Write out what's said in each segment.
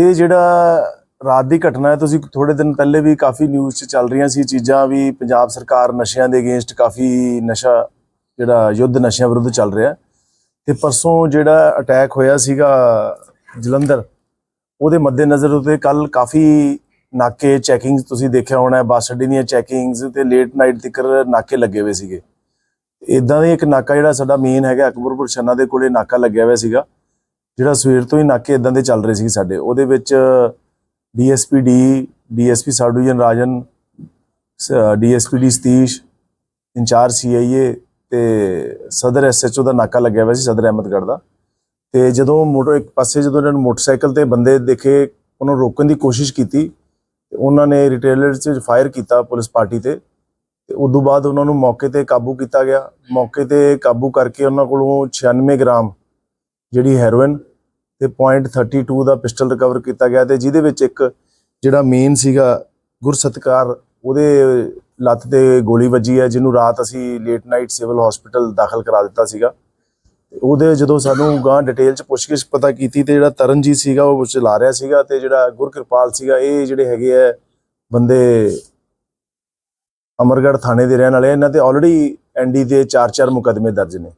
ਇਹ ਜਿਹੜਾ ਰਾਤ ਦੀ ਘਟਨਾ ਹੈ, ਤੁਸੀਂ ਥੋੜੇ ਦਿਨ ਪਹਿਲੇ ਵੀ ਕਾਫੀ ਨਿਊਜ਼ 'ਚ ਚੱਲ ਰਹੀਆਂ ਸੀ ਚੀਜ਼ਾਂ ਵੀ ਪੰਜਾਬ ਸਰਕਾਰ ਨਸ਼ਿਆਂ ਦੇ ਅਗੇਂਸਟ ਕਾਫੀ ਨਸ਼ਾ ਜਿਹੜਾ ਯੁੱਧ ਨਸ਼ਿਆਂ ਵਿਰੁੱਧ ਚੱਲ ਰਿਹਾ ਤੇ ਪਰਸੋਂ ਜਿਹੜਾ ਅਟੈਕ ਹੋਇਆ ਸੀਗਾ ਜਲੰਧਰ, ਉਹਦੇ ਮੱਦੇਨਜ਼ਰ ਉਤੇ ਕੱਲ ਕਾਫੀ ਨਾਕੇ ਚੈਕਿੰਗ ਤੁਸੀਂ ਦੇਖਿਆ ਹੋਣਾ ਬੱਸ ਅੱਡੇ ਦੀਆਂ ਚੈਕਿੰਗਸ ਤੇ ਲੇਟ ਨਾਈਟ ਤੱਕ ਨਾਕੇ ਲੱਗੇ ਹੋਏ ਸੀਗੇ। ਇਦਾਂ ਦਾ ਹੀ ਇੱਕ ਨਾਕਾ ਜਿਹੜਾ ਸਾਡਾ ਮੇਨ ਹੈਗਾ, ਅਕਬਰਪੁਰ ਛੰਨਾ ਦੇ ਕੋਲੇ ਨਾਕਾ ਲੱਗਿਆ ਹੋਇਆ ਸੀਗਾ। ਜਿਹੜਾ ਸਵੇਰ ਤੋਂ ਹੀ ਨਾਕੇ ਇਦਾਂ ਦੇ ਚੱਲ ਰਹੇ ਸੀ ਸਾਡੇ, ਉਹਦੇ ਵਿੱਚ DSP D, DSP sub division Rajan DSP D Satish, incharge CIA ਤੇ ਸਦਰ ਐਸਐਚਓ ਦਾ ਨਾਕਾ ਲੱਗਿਆ ਹੋਇਆ ਸੀ ਸਦਰ ਅਹਿਮਦਗੜ੍ਹ ਦਾ। ਤੇ ਜਦੋਂ ਮੋਟਰ ਇੱਕ ਪਾਸੇ ਜਦੋਂ ਇਹਨਾਂ ਨੂੰ ਮੋਟਰਸਾਈਕਲ ਤੇ ਬੰਦੇ ਦੇਖੇ, ਉਹਨੂੰ ਰੋਕਣ ਦੀ ਕੋਸ਼ਿਸ਼ ਕੀਤੀ, ਤੇ ਉਹਨਾਂ ਨੇ ਰਿਟੇਲਰ 'ਚ ਫਾਇਰ ਕੀਤਾ ਪੁਲਿਸ ਪਾਰਟੀ ਤੇ ਤੇ ਉਸ ਤੋਂ ਬਾਅਦ ਉਹਨਾਂ ਨੂੰ ਮੌਕੇ ਤੇ ਕਾਬੂ ਕੀਤਾ ਗਿਆ। ਮੌਕੇ ਤੇ ਕਾਬੂ ਕਰਕੇ ਉਹਨਾਂ ਕੋਲੋਂ 96 ਗ੍ਰਾਮ ਜਿਹੜੀ ਹੈਰੋਇਨ ਤੇ .32 ਦਾ ਪਿਸਟਲ ਰਿਕਵਰ ਕੀਤਾ ਗਿਆ ਤੇ ਜਿਹਦੇ ਵਿੱਚ ਇੱਕ ਜਿਹੜਾ ਮੇਨ ਸੀਗਾ ਗੁਰਸਤਕਾਰ, ਉਹਦੇ ਲੱਤ ਤੇ ਗੋਲੀ ਵੱਜੀ ਹੈ, ਜਿਹਨੂੰ ਰਾਤ ਅਸੀਂ ਲੇਟ ਨਾਈਟ ਸਿਵਲ ਹਸਪੀਟਲ ਦਾਖਲ ਕਰਾ ਦਿੱਤਾ ਸੀਗਾ। ਉਹਦੇ ਜਦੋਂ ਸਾਨੂੰ ਗਾਂ ਡਿਟੇਲ ਚ ਪੁੱਛਗਿੱਛ ਪਤਾ ਕੀਤੀ ਤੇ ਜਿਹੜਾ ਤਰਨਜੀਤ ਸੀਗਾ, ਉਹ ਚਲਾ ਰਿਹਾ ਸੀਗਾ ਤੇ ਜਿਹੜਾ ਗੁਰਕਿਰਪਾਲ ਸੀਗਾ, ਇਹ ਜਿਹੜੇ ਹੈਗੇ ਆ ਬੰਦੇ ਅਮਰਗੜ੍ਹ ਥਾਣੇ ਦੇ ਰਹਿਣ ਵਾਲੇ ਇਹਨਾਂ ਤੇ ਆਲਰੇਡੀ ਐਨਡੀ ਦੇ 4-4 ਮੁਕਦਮੇ ਦਰਜ ਨੇ।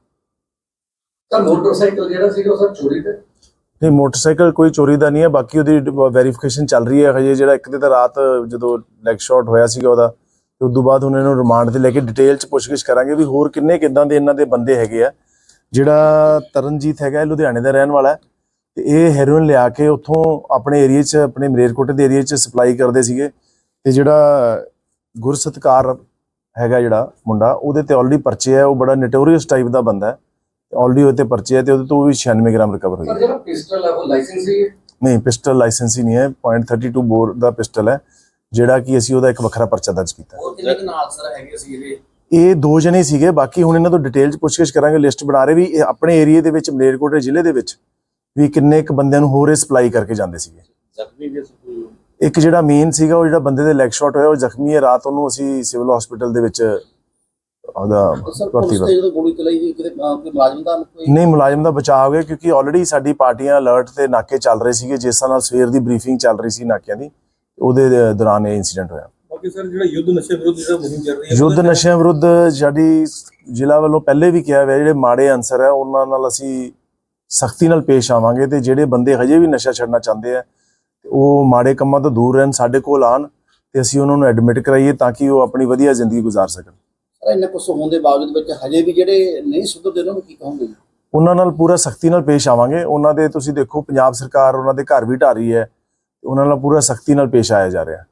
ਤਾਂ ਮੋਟਰਸਾਈਕਲ ਜਿਹੜਾ ਸੀਗਾ, ਉਹ ਸਰ ਚੋਰੀ ਤੇ? ਨਹੀਂ, ਮੋਟਰਸਾਈਕਲ ਕੋਈ ਚੋਰੀ ਦਾ ਨਹੀਂ ਹੈ, ਬਾਕੀ ਉਹਦੀ ਵੈਰੀਫਿਕੇਸ਼ਨ ਚੱਲ ਰਹੀ ਹੈ ਹਜੇ, ਜਿਹੜਾ ਇੱਕ ਤੇ ਤਾਂ ਰਾਤ ਜਦੋਂ ਲੈਗ ਸ਼ਾਟ ਹੋਇਆ ਸੀਗਾ ਉਹਦਾ, ਤੇ ਉਸ ਤੋਂ ਬਾਅਦ ਹੁਣ ਇਹਨੂੰ ਰਿਮਾਂਡ ਤੇ ਲੈ ਕੇ ਡਿਟੇਲ ਚ ਪੁੱਛਗਿੱਛ ਕਰਾਂਗੇ ਵੀ ਹੋਰ ਕਿੰਨੇ ਕਿਦਾਂ ਦੇ ਇਹਨਾਂ ਦੇ ਬੰਦੇ ਹੈਗੇ ਆ। ਜਿਹੜਾ ਤਰਨਜੀਤ ਹੈਗਾ ਲੁਧਿਆਣੇ ਦਾ ਰਹਿਣ ਵਾਲਾ ਹੈ, ਤੇ ਇਹ ਹੈਰੋਇਨ ਲਿਆ ਕੇ ਉੱਥੋਂ ਆਪਣੇ ਏਰੀਆ 'ਚ, ਆਪਣੇ ਮਰੇਰਕੋਟੇ ਦੇ ਏਰੀਆ 'ਚ ਸਪਲਾਈ ਕਰਦੇ ਸੀਗੇ, ਤੇ ਜਿਹੜਾ ਗੁਰਸਤਕਾਰ ਹੈਗਾ ਜਿਹੜਾ ਮੁੰਡਾ, ਉਹਦੇ ਤੇ ਆਲਰੇਡੀ ਪਰਚੇ ਹੈ ਉਹ ਬੜਾ ਨਟੋਰੀਅਸ ਟਾਈਪ ਦਾ ਬੰਦਾ ਹੈ। ਆਲਰੇਡੀ ਉਹਦੇ ਪਰਚੇ ਹੈ ਤੇ ਉਹਦੇ ਤੋਂ ਵੀ 96 ਗ੍ਰਾਮ ਰਿਕਵਰ ਹੋਈ ਹੈ। ਸਰ ਜਿਹੜਾ ਪਿਸਟਲ ਹੈ ਉਹ ਲਾਇਸੈਂਸ ਹੀ ਹੈ? ਨਹੀਂ ਪਿਸਟਲ ਲਾਇਸੈਂਸ ਹੀ ਨਹੀਂ ਹੈ .32 ਬੋਰ ਦਾ ਪਿਸਟਲ ਹੈ ਜਿਹੜਾ ਕਿ ਅਸੀਂ ਉਹਦਾ ਇੱਕ ਵੱਖਰਾ ਪਰਚਾ ਦਰਜ ਕੀਤਾ ਹੋਰ ਕਿੰਨੇ ਕੁ ਨਾਲ ਸਰ ਹੈਗੇ ਸੀ ਇਹਦੇ? ਇਹ ਦੋ ਜਣੇ ਸੀਗੇ ਬਾਕੀ ਹੁਣ ਇਹਨਾਂ ਤੋਂ ਡਿਟੇਲ ਚ ਪੁੱਛਗਿੱਛ ਕਰਾਂਗੇ ਲਿਸਟ ਬਣਾ ਰਹੇ ਵੀ ਆਪਣੇ ਏਰੀਆ ਦੇ ਵਿੱਚ ਮਲੇਰਕੋਟੇ ਜ਼ਿਲ੍ਹੇ ਦੇ ਵਿੱਚ ਵੀ ਕਿੰਨੇ ਇੱਕ ਬੰਦਿਆਂ ਨੂੰ ਹੋਰ ਇਹ ਸਪਲਾਈ ਕਰਕੇ ਜਾਂਦੇ ਸੀਗੇ। ਜ਼ਖਮੀ ਵੀ ਇੱਕ ਜਿਹੜਾ ਮੇਨ ਸੀਗਾ ਉਹ ਜਿਹੜਾ ਬੰਦੇ ਦੇ ਲੈਗ ਸ਼ਾਟ ਹੋਇਆ ਉਹ ਜ਼ਖਮੀ ਹੈ। ਰਾਤ ਉਹਨੂੰ ਅਸੀਂ ਸਿਵਲ ਹਸਪੀਟਲ ਦੇ ਵਿੱਚ ਉਹਦਾ ਭਰਤੀ ਗੋਲੀ ਚਲਾਈ ਕਿਤੇ ਮੁਲਾਜ਼ਮ ਦਾ ਕੋਈ ਨਹੀਂ ਮੁਲਾਜ਼ਮ ਦਾ ਬਚਾਅ ਹੋ ਗਿਆ ਕਿਉਂਕਿ ਆਲਰੇਡੀ ਸਾਡੀ ਪਾਰਟੀਆਂ ਅਲਰਟ ਤੇ ਨਾਕੇ ਚੱਲ ਰਹੇ ਸੀਗੇ ਜਿਸ ਨਾਲ ਸਵੇਰ ਦੀ ਬਰੀਫਿੰਗ ਚੱਲ ਰਹੀ ਸੀ ਨਾਕਿਆਂ ਦੀ ਉਹਦੇ ਦੌਰਾਨ ਇਹ ਇਨਸੀਡੈਂਟ ਹੋਇਆ। ਬਾਕੀ ਸਰ ਜਿਹੜਾ ਯੁੱਧ ਨਸ਼ੇ ਵਿਰੁੱਧ ਜਿਹੜਾ ਮੁਹਿੰਮ ਚੱਲ ਰਹੀ ਹੈ ਯੁੱਧ ਨਸ਼ਿਆਂ ਵਿਰੁੱਧ ਸਾਡੀ ਜ਼ਿਲ੍ਹਾ ਵੱਲੋਂ ਪਹਿਲੇ ਵੀ ਕਿਹਾ ਹੋਇਆ ਜਿਹੜੇ ਮਾੜੇ ਅਨਸਰ ਹੈ ਉਹਨਾਂ ਨਾਲ ਅਸੀਂ ਸਖਤੀ ਨਾਲ ਪੇਸ਼ ਆਵਾਂਗੇ ਤੇ ਜਿਹੜੇ ਬੰਦੇ ਹਜੇ ਵੀ ਨਸ਼ਾ ਛੱਡਣਾ ਚਾਹੁੰਦੇ ਆ ਉਹ ਮਾੜੇ ਕੰਮਾਂ ਤੋਂ ਦੂਰ ਰਹਿਣ ਸਾਡੇ ਕੋਲ ਆਣ ਤੇ ਅਸੀਂ ਉਹਨਾਂ ਨੂੰ ਐਡਮਿਟ ਕਰਾਈਏ ਤਾਂ ਕਿ ਉਹ ਆਪਣੀ ਵਧੀਆ ਜ਼ਿੰਦਗੀ ਗੁਜ਼ਾਰ ਸਕਣ। ਇੰਨਾ ਕੁਝ ਹੋਣ ਦੇ ਬਾਵਜੂਦ ਵਿੱਚ ਹਜੇ ਵੀ ਜਿਹੜੇ ਨਹੀਂ ਸੁਧਰਦੇ, ਉਹਨਾਂ ਨੂੰ ਕੀ ਕਹੋਗੇ? ਉਹਨਾਂ ਨਾਲ ਪੂਰਾ ਸਖਤੀ ਨਾਲ ਪੇਸ਼ ਆਵਾਂਗੇ। ਉਹਨਾਂ ਦੇ ਤੁਸੀਂ ਦੇਖੋ, ਪੰਜਾਬ ਸਰਕਾਰ ਉਹਨਾਂ ਦੇ ਘਰ ਵੀ ਢਾਰੀ ਰਹੀ ਹੈ। ਉਹਨਾਂ ਨਾਲ ਪੂਰਾ ਸਖਤੀ ਨਾਲ ਪੇਸ਼ ਆਇਆ ਜਾ ਰਿਹਾ।